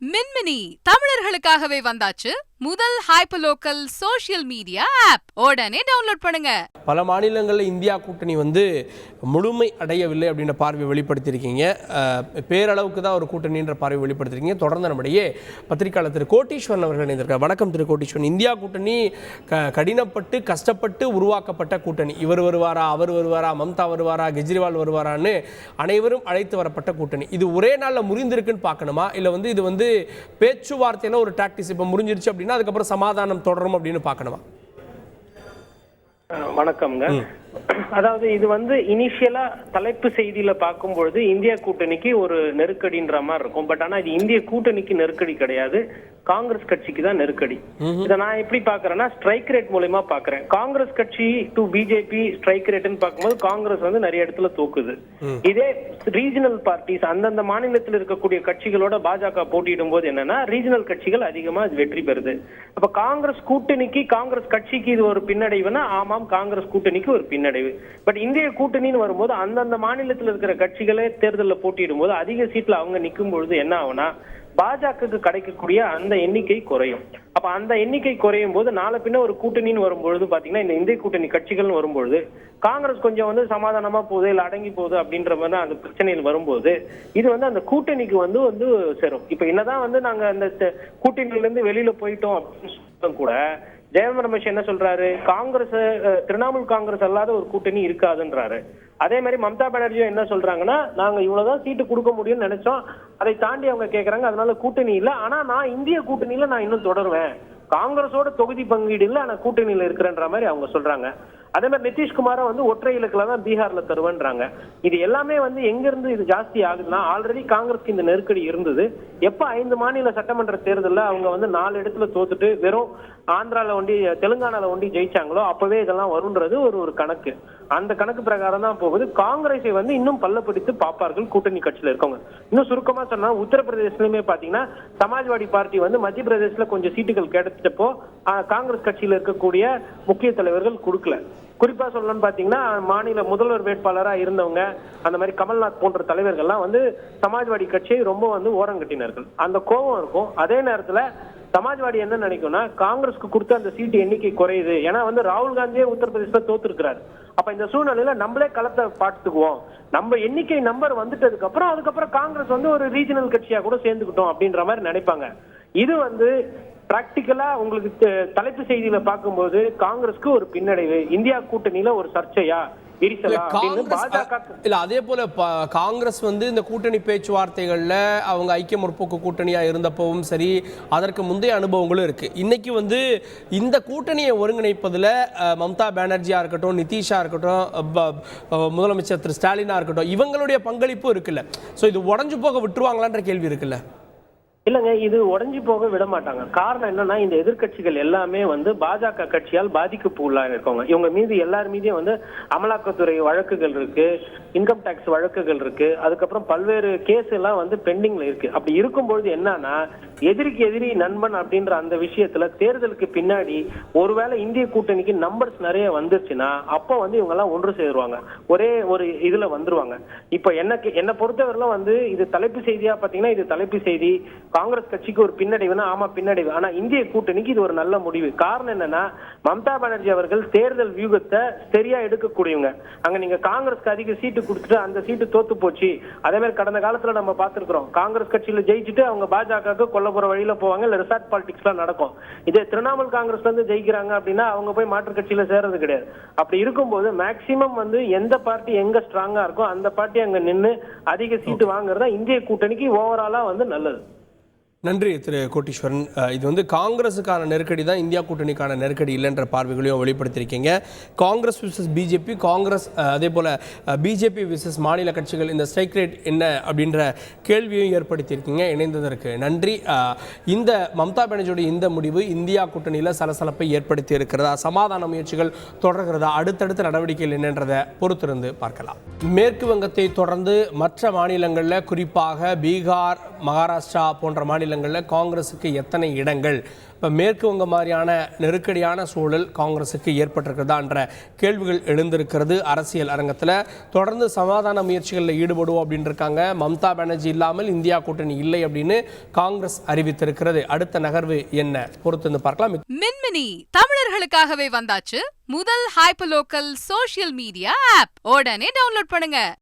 Min மின்மினி தமிழர்களுக்காகவே வந்தாச்சு. முதல் hyper local social media app உடனே டவுன்லோட் பண்ணுங்க. பல மாநிலங்களில் இந்தியா கூட்டணி வந்து முழுமை அடையவில்லை அப்படின்ற பார்வை வெளிப்படுத்தியிருக்கீங்க. பேரளவுக்கு தான் ஒரு கூட்டணின்ற பார்வை வெளிப்படுத்தியிருக்கீங்க. தொடர்ந்து நம்முடைய பத்திரிகையாளர் திரு கோட்டீஸ்வரன் அவர்கள் இணைந்திருக்கார் வணக்கம் திரு கோட்டீஸ்வரன். இந்தியா கூட்டணி க கடினப்பட்டு கஷ்டப்பட்டு உருவாக்கப்பட்ட கூட்டணி. இவர் வருவாரா அவர் வருவாரா மம்தா வருவாரா கெஜ்ரிவால் வருவாரான்னு அனைவரும் அழைத்து வரப்பட்ட கூட்டணி. இது ஒரே நாளில் முறிந்திருக்குன்னு பார்க்கணுமா? இல்லை வந்து இது வந்து பேச்சுவார்த்தையில ஒரு டாக்டிஸ் இப்போ முறிஞ்சிருச்சு அப்படின்னா அதுக்கப்புறம் சமாதானம் தொடரும் அப்படின்னு பார்க்கணுமா? வணக்கம்ங்க. அதாவது இது வந்து இனிஷியலா தலைப்பு செய்தியில பார்க்கும்பொழுது இந்திய கூட்டணிக்கு ஒரு நெருக்கடின்ற மாதிரி இருக்கும். பட் ஆனா இது இந்திய கூட்டணிக்கு நெருக்கடி கிடையாது. காங்கிரஸ் கட்சிக்கு தான் நெருக்கடி. இதை நான் எப்படி பாக்குறேன்னா ஸ்ட்ரைக் ரேட் மூலயமா பாக்குறேன் காங்கிரஸ் கட்சி டு பிஜேபி ஸ்ட்ரைக் ரேட்னு பார்க்கும்போது காங்கிரஸ் வந்து நிறைய இடத்துல தோக்குது. இதே ரீஜனல் பார்ட்டிஸ் அந்தந்த மாநிலத்தில் இருக்கக்கூடிய கட்சிகளோட பாஜக போட்டியிடும் போது என்னன்னா ரீஜனல் கட்சிகள் அதிகமா இது வெற்றி பெறுது. அப்ப காங்கிரஸ் கூட்டணிக்கு காங்கிரஸ் கட்சிக்கு இது ஒரு பின்னடைவுனா ஆமாம் காங்கிரஸ் கூட்டணிக்கு ஒரு பின்னடைவு. பட் இந்திய கூட்டணின்னு வரும்போது அந்தந்த மாநிலத்தில் இருக்கிற கட்சிகளே தேர்தலில் போட்டியிடும் போது அதிக சீட்ல அவங்க நிற்கும் பொழுது என்ன ஆகும்னா பாஜகவுக்கு கிடைக்கக்கூடிய அந்த எண்ணிக்கை குறையும். அப்ப அந்த எண்ணிக்கை குறையும் போது நாளை பின்ன ஒரு கூட்டணின்னு வரும்பொழுது பாத்தீங்கன்னா இந்த இந்திய கூட்டணி கட்சிகள்னு வரும்பொழுது காங்கிரஸ் கொஞ்சம் வந்து சமாதானமா போகுது இல்ல அடங்கி போகுது அப்படின்ற மாதிரி தான் அந்த பிரச்சனைகள் வரும்போது இது வந்து அந்த கூட்டணிக்கு வந்து வந்து சேரும். இப்ப என்னதான் வந்து நாங்க அந்த கூட்டணியில இருந்து வெளியில போயிட்டோம் அப்படின்னு கூட ஜெயராம் ரமேஷ் என்ன சொல்றாரு? காங்கிரஸ் திரிணாமுல் காங்கிரஸ் அல்லாத ஒரு கூட்டணி இருக்காதுன்றாரு. அதே மாதிரி மம்தா பானர்ஜியும் என்ன சொல்றாங்கன்னா நாங்க இவ்வளவுதான் சீட்டு கொடுக்க முடியும்னு நினைச்சோம். அதை தாண்டி அவங்க கேக்குறாங்க அதனால கூட்டணி இல்ல. ஆனா நான் இந்திய கூட்டணியில நான் இன்னும் தொடருவேன். காங்கிரஸோட தொகுதி பங்கீடு இல்ல ஆனா கூட்டணியில இருக்கிறன்ற மாதிரி அவங்க சொல்றாங்க. அதே மாதிரி நிதிஷ்குமாரை வந்து ஒற்றை இலக்குல தான் பீகார்ல தருவேன்றாங்க. இது எல்லாமே வந்து எங்க இருந்து இது ஜாஸ்தி ஆகுதுன்னா ஆல்ரெடி காங்கிரஸ்க்கு இந்த நெருக்கடி இருந்தது. எப்ப ஐந்து மாநில சட்டமன்ற தேர்தலில் அவங்க வந்து நாலு இடத்துல தோத்துட்டு வெறும் ஆந்திரால ஒண்டி தெலுங்கானால ஒண்டி ஜெயிச்சாங்களோ அப்பவே இதெல்லாம் வரும்ன்றது ஒரு ஒரு கணக்கு. அந்த கணக்கு பிரகாரம் தான் போகுது. காங்கிரஸை வந்து இன்னும் பல்லப்பிடித்து பார்ப்பார்கள் கூட்டணி கட்சியில இருக்கவங்க. இன்னும் சுருக்கமா சொன்னா உத்தரப்பிரதேசலயுமே பாத்தீங்கன்னா சமாஜ்வாடி பார்ட்டி வந்து மத்திய பிரதேசல கொஞ்சம் சீட்டுகள் கிடைச்சப்போ காங்கிரஸ் கட்சியில இருக்கக்கூடிய முக்கிய தலைவர்கள் கொடுக்கல. குறிப்பா சொல்லணும்னு பாத்தீங்கன்னா மாநில முதல்வர் வேட்பாளரா இருந்தவங்க அந்த மாதிரி கமல்நாத் போன்ற தலைவர்கள்லாம் வந்து சமாஜ்வாடி கட்சியை ரொம்ப வந்து ஓரம் கட்டினார்கள். அந்த கோபம் இருக்கும். அதே நேரத்துல சமாஜ்வாடி என்ன நினைக்கும்னா காங்கிரஸ்க்கு கொடுத்த அந்த சீட்டு எண்ணிக்கை குறையுது. ஏன்னா வந்து ராகுல் காந்தியே உத்தரப்பிரதேசல தோத்துருக்கிறாரு. அப்ப இந்த சூழ்நிலையில நம்மளே களத்தை பார்த்துக்குவோம். நம்ம எண்ணிக்கை நம்பர் வந்துட்டதுக்கு அப்புறம் அதுக்கப்புறம் காங்கிரஸ் வந்து ஒரு ரீஜனல் கட்சியா கூட சேர்ந்துக்கிட்டோம் அப்படின்ற மாதிரி நினைப்பாங்க. இது வந்து பிராக்டிக்கலா உங்களுக்கு தலைப்பு செய்தியில பார்க்கும்போது காங்கிரஸ்க்கு ஒரு பின்னடைவு இந்தியா கூட்டணியில ஒரு சர்ச்சையா? இல்ல அதே போல காங்கிரஸ் வந்து இந்த கூட்டணி பேச்சுவார்த்தைகள்ல அவங்க ஐக்கிய முற்போக்கு கூட்டணியா இருந்தப்பவும் சரி அதற்கு முந்தைய அனுபவங்களும் இருக்கு. இன்னைக்கு வந்து இந்த கூட்டணியை ஒருங்கிணைப்பதுல மம்தா பானர்ஜியா இருக்கட்டும் நிதிஷா இருக்கட்டும் முதலமைச்சர் திரு ஸ்டாலினா இருக்கட்டும் இவங்களுடைய பங்களிப்பும் இருக்குல்ல. சோ இது உடஞ்சு போக விட்டுருவாங்களான்ற கேள்வி இருக்குல்ல. இல்லங்க இது உடஞ்சி போக விட மாட்டாங்க காரணம் என்னன்னா இந்த எதிர்க்கட்சிகள் எல்லாமே வந்து பாஜக கட்சியால் பாதிக்கப்பு உள்ளாக இருக்கவங்க. இவங்க மீது எல்லார் மீதியும் வந்து அமலாக்கத்துறை வழக்குகள் இருக்கு. இன்கம் டேக்ஸ் வழக்குகள் இருக்கு. அதுக்கப்புறம் பல்வேறு கேஸ் எல்லாம் வந்து பெண்டிங்ல இருக்கு. அப்படி இருக்கும்பொழுது என்னன்னா எதிரிக்கு எதிரி நண்பன் அப்படின்ற அந்த விஷயத்துல தேர்தலுக்கு பின்னாடி ஒருவேளை இந்திய கூட்டணிக்கு நம்பர்ஸ் நிறைய வந்துருச்சுன்னா அப்போ வந்து இவங்க எல்லாம் ஒன்று சேருவாங்க. ஒரே ஒரு இதுல வந்துருவாங்க. இப்போ எனக்கு என்னை பொறுத்தவரையிலும் வந்து இது தலைப்பு செய்தியா பாத்தீங்கன்னா இது தலைப்பு செய்தி. காங்கிரஸ் கட்சிக்கு ஒரு பின்னடைவுனா ஆமா பின்னடைவு. ஆனா இந்திய கூட்டணிக்கு இது ஒரு நல்ல முடிவு. காரணம் என்னன்னா மம்தா பானர்ஜி அவர்கள் தேர்தல் வியூகத்தை சரியா எடுக்கக்கூடியவங்க. அங்க நீங்க காங்கிரஸ்க்கு அதிக சீட்டு கொடுத்துட்டு அந்த சீட்டு தோத்து போச்சு. அதே மாதிரி கடந்த காலத்துல நம்ம பார்த்திருக்கிறோம். காங்கிரஸ் கட்சியில ஜெயிச்சுட்டு அவங்க பாஜகவுக்கு கொல்லப்புற வழியில போவாங்க. இல்ல ரிசார்ட் பாலிடிக்ஸ் எல்லாம் நடக்கும். இதே திரிணாமுல் காங்கிரஸ்ல இருந்து ஜெயிக்கிறாங்க அப்படின்னா அவங்க போய் மாற்றுக் கட்சியில சேர்றது கிடையாது. அப்படி இருக்கும்போது மேக்சிமம் வந்து எந்த பார்ட்டி எங்க ஸ்ட்ராங்கா இருக்கோ அந்த பார்ட்டி அங்க நின்று அதிக சீட்டு வாங்குறதா இந்திய கூட்டணிக்கு ஓவராலா வந்து நல்லது. நன்றி திரு கோட்டீஸ்வரன். இது வந்து காங்கிரஸுக்கான நெருக்கடி தான் இந்தியா கூட்டணிக்கான நெருக்கடி இல்லைன்ற பார்வைகளையும் வெளிப்படுத்தியிருக்கீங்க. காங்கிரஸ் விசஸ் பிஜேபி காங்கிரஸ் அதே போல் பிஜேபி விசஸ் மாநில கட்சிகள் இந்த ஸ்ட்ரைக் ரேட் என்ன அப்படின்ற கேள்வியும் ஏற்படுத்தியிருக்கீங்க இணைந்ததற்கு நன்றி. இந்த மம்தா பானர்ஜியோட இந்த முடிவு இந்தியா கூட்டணியில் சலசலப்பை ஏற்படுத்தி இருக்கிறதா சமாதான முயற்சிகள் தொடர்கிறதா அடுத்தடுத்த நடவடிக்கைகள் என்னன்றதை பொறுத்திருந்து பார்க்கலாம். மேற்கு வங்கத்தை தொடர்ந்து மற்ற மாநிலங்களில் குறிப்பாக பீகார் மகாராஷ்டிரா போன்ற மாநிலங்களில் காங்கிரஸுக்கு எத்தனை இடங்கள்? இப்போ மேற்கு வங்க மாதிரியான நெருக்கடியான சூழல் காங்கிரஸுக்கு ஏற்பட்டிருக்கிறதான்ற கேள்விகள் எழுந்திருக்கிறது அரசியல் அரங்கத்தில். தொடர்ந்து சமாதான முயற்சிகளில் ஈடுபடுவோம் அப்படின்னு இருக்காங்க மம்தா பானர்ஜி இல்லாமல் இந்தியா கூட்டணி இல்லை அப்படின்னு காங்கிரஸ் அறிவித்திருக்கிறது. அடுத்த நகர்வு என்ன? பொறுத்து வந்து பார்க்கலாம். மின்மினி தமிழர்களுக்காகவே வந்தாச்சு. முதல் hyper local social media app உடனே டவுன்லோட் பண்ணுங்க.